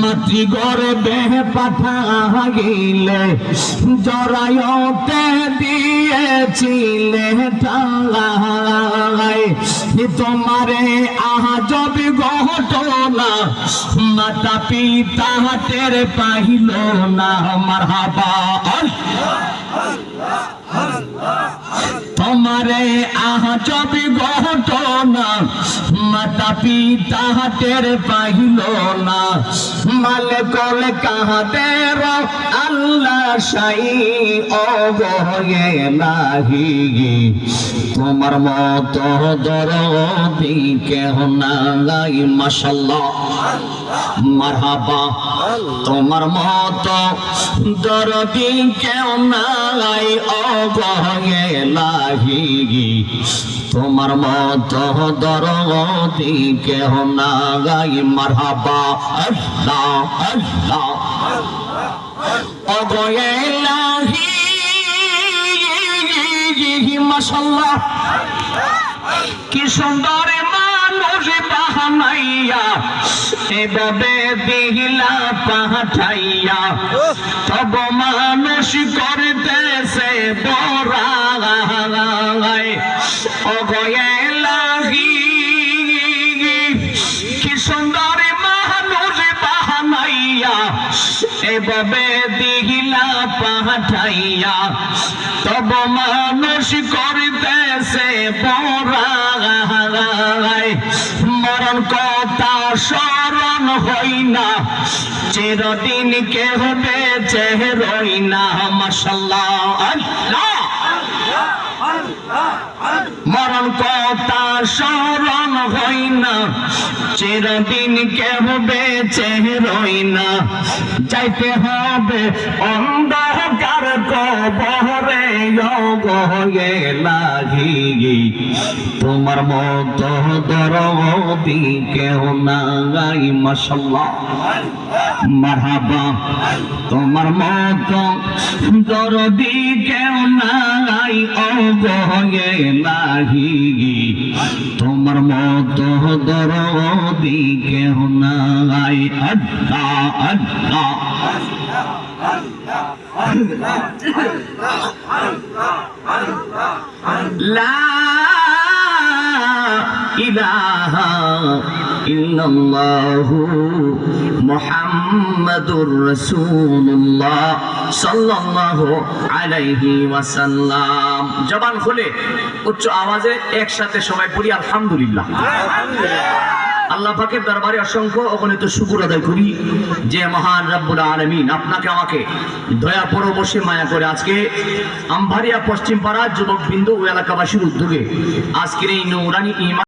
মাতৃগর্ভে পাঠাইলে জরায়তে দিয়েছিলে টাঙ্গাই তোমারে আজব ঘটনা মাতা পিতা টের পাইল না আমার হাবা তোমারে আজব ঘটনা মাতা পিতা টের পাইল না। মালকল কাহাদের আল্লাহ সাই নাহি। তোমার মত দরদি কেহ নাই মাশাল্লাহ মারহাবা। তোমার মত দরদি কেউ নাই নাহি। তোমার মত দরদি কেহ নাই, মারহাবা। আল্লাহ। আল্লাহ। মাশাল্লাহ কি সুন্দর মানুষ বাহানাইয়া এভাবে দিহিলা পাঠাইয়া তব মানুষ করতেছে বড়াই অগয়ে এভাবে দিহিলা পাঠাইয়া, তব মানুষ করতেছে মরণ কথা স্মরণ হই না, চিরদিন কে হবে চেহরই না। মশাল্লাহ, আল্লাহ! মরণ কথা স্মরণ হই না। চিরদিন কেহ বেঁচে রই না। যাইতে হবে অন্ধকার কবরে লাগি। তোমার মত দরদি কেউ নাই মশাল্লাহ মারহাবা। তোমার মত দরদি কেউ নাই, অগয়ে নাহি তোমার মত দরদি কেউ নাই। আড্ডা আড্ডা লা ইলাহা ইল্লাল্লাহু মুহাম্মাদুর রাসূলুল্লাহ সাল্লাল্লাহু আলাইহি ওয়াসাল্লাম। জবান খুলে উচ্চ আওয়াজে একসাথে সবাই পড়ি আলহামদুলিল্লাহ। আল্লাহ পাকের দরবারে অসংখ্য অগণিত শুকুর আদায় করি যে মহান রব্বুল আলমিন আপনাকে আমাকে দয়া পরবশে মায়া করে আজকে আমভারিয়া পশ্চিম পাড়া যুবক বিন্দু এলাকাবাসীর উদ্যোগে আজকের এই নৌরানি ইমান